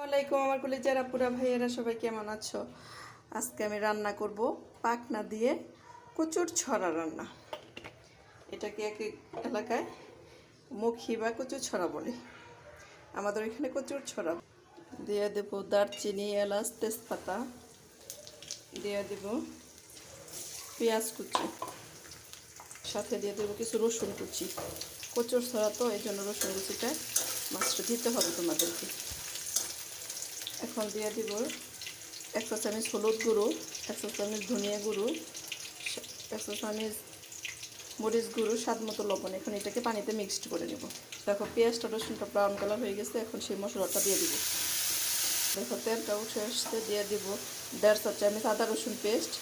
ওয়ালাইকুম আমার কলেজের আপুরা, ভাইয়েরা, সবাই কেমন আছো? আজকে আমি রান্না করব পাকনা দিয়ে কচুর ছড়া রান্না। এটাকে এক এলাকায় মুখি বা কচুর ছড়া বলে। আমাদের এখানে কচুর ছড়া। দিয়ে দেবো দারচিনি, এলাচ, তেজপাতা। দিয়ে দেব পেঁয়াজ কুচি। সাথে দিয়ে দেবো কিছু রসুন কুচি। কচুর ছড়া তো এই জন্য রসুন কুচিটা মাছটা দিতে হবে তোমাদেরকে। এখন দিয়ে দিব একশো চামচ হলুদ গুঁড়ো একশো চামচ ধনিয়া গুঁড়ো একশো চামচ মরিচ গুঁড়ো, স্বাদ মতো লবণ। এখন এটাকে পানিতে মিক্সড করে নেব। দেখো, পেঁয়াজটা, রসুনটা ব্রাউন কালার হয়ে গেছে, এখন সেই মশলাটা দিয়ে দিব। দেখো, তেলটা উঠে আসতে দিয়ে দিব দেড়শো চামচ আদা রসুন পেস্ট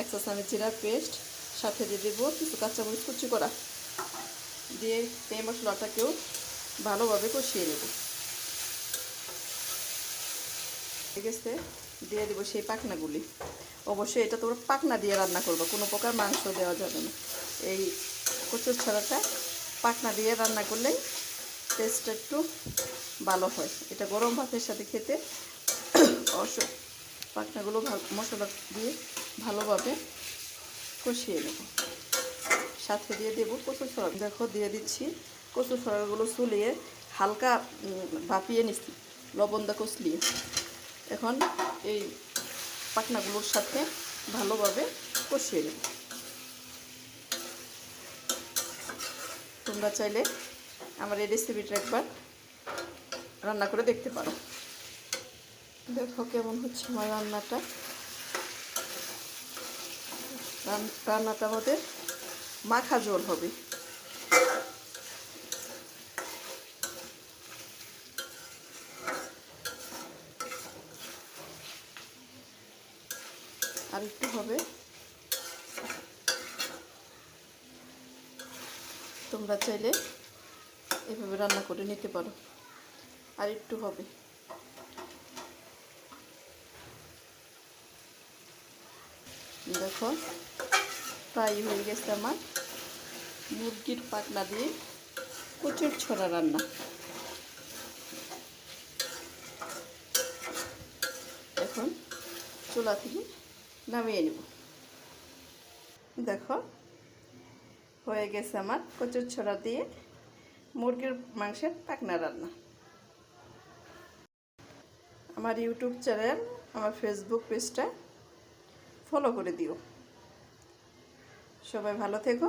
একশো চামচ জিরা পেস্ট সাথে দিয়ে দিব কিছু কাঁচামরিচ কুচি করা। দিয়ে এই মশলাটাকেও ভালোভাবে কষিয়ে নেব। ঠিক আছে দিয়ে দেবো সেই পাখনাগুলি। অবশ্যই এটা তোমরা পাখনা দিয়ে রান্না করব, কোনো প্রকার মাংস দেওয়া যাবে না। এই কচুর ছড়াটা পাখনা দিয়ে রান্না করলেই টেস্টটা একটু ভালো হয়। এটা গরম ভাতের সাথে খেতে অস পাখনাগুলো ভালো মশলা দিয়ে ভালোভাবে কষিয়ে নেব। সাথে দিয়ে দেবো কচু ছড়া দেখো, দিয়ে দিচ্ছি কচু ছড়াগুলো চুলিয়ে হালকা ভাপিয়ে নিচ্ছি, লবণ দা কষলিয়ে এখন এই পাটনাগুলোর সাথে ভালোভাবে কষিয়ে নেব। তোমরা চাইলে আমার এই রেসিপিটা একবার রান্না করে দেখতে পারো। দেখো কেমন হচ্ছে আমার রান্নাটা। রান- রান্নাটা আমাদের মাখা জল হবে। আর একটু হবে। তোমরা চাইলে এভাবে রান্না করে নিতে পারো। আর একটু হবে। দেখো ফ্রাই হয়ে গেছে আমার। মুরগির পাতলা দিয়ে কচুর ছড়া রান্না। এখন চুলা থেকে নামিয়ে নেব। দেখো, হয়ে গেছে আমার কচুর ছড়া দিয়ে মুরগির মাংসের পাকনা রান্না। আমার ইউটিউব চ্যানেল, আমার ফেসবুক পেজটা ফলো করে দিও। সবাই ভালো থেকো।